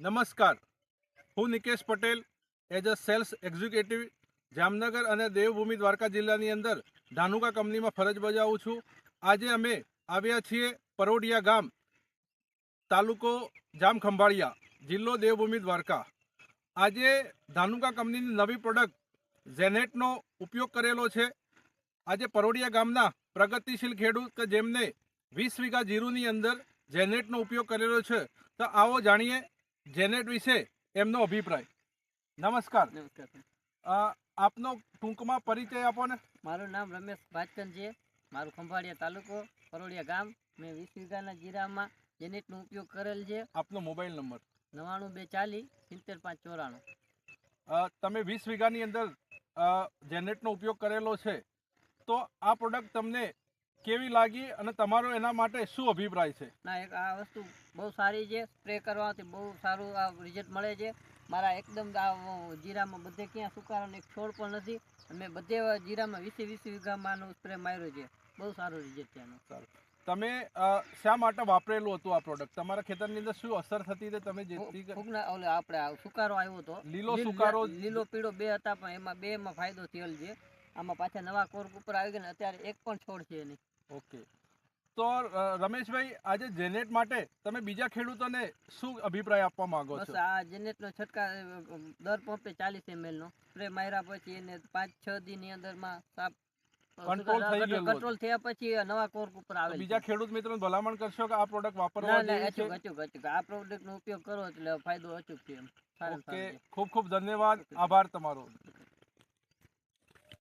નમસ્કાર. હું Nikesh Patel as a sales executive Jamnagar અને દેવભૂમિ દ્વારકા જિલ્લાની અંદર ધાનુકા કંપનીમાં ફરજ બજાવું છું. આજે અમે આવ્યા છીએ પરોડિયા ગામ, તાલુકો જામ ખંભાળિયા જિલ્લો દેવભૂમિ દ્વારકા. આજે ધાનુકા કંપનીની નવી પ્રોડક્ટ ઝેનેટનો ઉપયોગ કરેલો છે. આજે પરોડિયા ગામના પ્રગતિશીલ ખેડૂત કે જેમને વીસ વીઘા જીરુની અંદર જેનેટનો ઉપયોગ કરેલો છે. તો આવો જાણીએ જેનેટ વિશે એમનો અભિપ્રાય. નમસ્કાર. નમસ્કાર. આપનો ટૂંકમાં પરિચય આપો ને. મારું નામ રમેશ ભાજકન છે. મારું ખંભાળિયા તાલુકો પરોડિયા ગામ. મેં વીસ વીઘાના જીરામાં જેનેટનો ઉપયોગ કરેલ છે. આપનો મોબાઈલ નંબર. નવાણું બે ચાલીસ સિત્તેર પાંચ ચોરાણું. તમે વીસ વીઘાની અંદર જેનેટનો ઉપયોગ કરેલો છે. તો આ પ્રોડક્ટ તમને કેવી લાગી અને તમારો એના માટે શું અભિપ્રાય છે? ના એક આ વસ્તુ બહુ સારી છે. સ્પ્રે કરવાથી બહુ સારું આ રિઝલ્ટ મળે છે. મારા એકદમ આ જીરામાં બધે ક્યાં સુકારાનો એક છોડ પણ નથી. અને મેં બધે જીરામાં વીસે વીસ વીઘામાંનો સ્પ્રે માર્યો છે. બહુ સારું રિઝલ્ટ છે આનું તમે શા માટે વાપરેલું હતું આ પ્રોડક્ટ તમારા ખેતરની અંદર શું અસર થતી હતી? તમે જેથી ફૂગના ઓલે આપણે સુકારો આવ્યો હતો. લીલો સુકારો લીલો પીળો બે હતા પણ એમાં બે માં ફાયદો થયેલ છે. આમાં પાછા નવા કોર્ક ઉપર આવી ગયા ને અત્યારે એક પણ છોડ છે નહીં ઓકે. તો રમેશભાઈ આજે જેનેટ માટે તમે બીજા ખેડૂતોને શું અભિપ્રાય આપવા માંગો છો? આ જેનેટનો છંટકાવ દર પંપે ચાલીસ એમએલ નો. સ્પ્રે માર્યા પછી એને પાંચ છ દી ની અંદરમાં સાપ Control થઈ ગયો કંટ્રોલ થયા પછી નવા કોર્ક ઉપર આવે બીજા ખેડૂત મિત્રોને ભલામણ કરશો કે આ પ્રોડક્ટ વાપરવા અચૂક છે? અચૂક અચૂક. આ પ્રોડક્ટ નો ઉપયોગ કરો એટલે ફાયદો અચૂક છે ઓકે. ખૂબ ખૂબ ધન્યવાદ. આભાર તમારો.